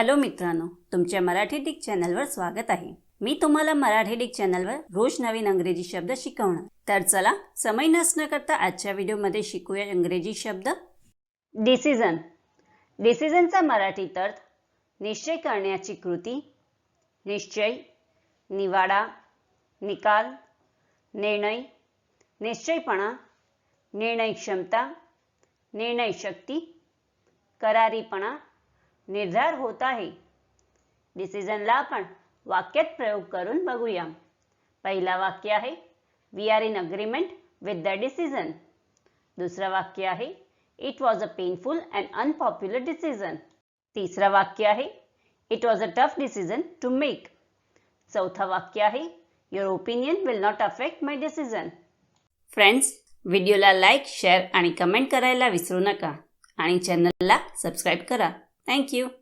Hello मित्रांनो तुमच्या Marathi Dick चॅनलवर स्वागत आहे. मी तुम्हाला मराठी डिक चॅनलवर रोज नवीन अंग्रेजी शब्द शिकवणार. तर चला समय नसणं करता आजच्या व्हिडिओमध्ये शिकूया इंग्रजी शब्द. डिसिजन डिसिजनचा मराठीत अर्थ निश्चय करण्याची कृती निश्चय निवाडा निकाल निर्णय निश्चयपणा निर्णय क्षमता निर्णय शक्ती करारीपणा निर्धार होत आहे. डिसिजनला आपण वाक्यात प्रयोग करून बघूया. पहिला वाक्य आहे we are in agreement with the decision दुसरं वाक्य आहे it was a painful and unpopular decision तिसरं वाक्य आहे it was a tough decision to make चौथं वाक्य आहे your opinion will not affect my decision friends व्हिडिओला लाईक शेअर आणि कमेंट करायला विसरू नका. आणि चॅनलला सबस्क्राईब करा. Thank you.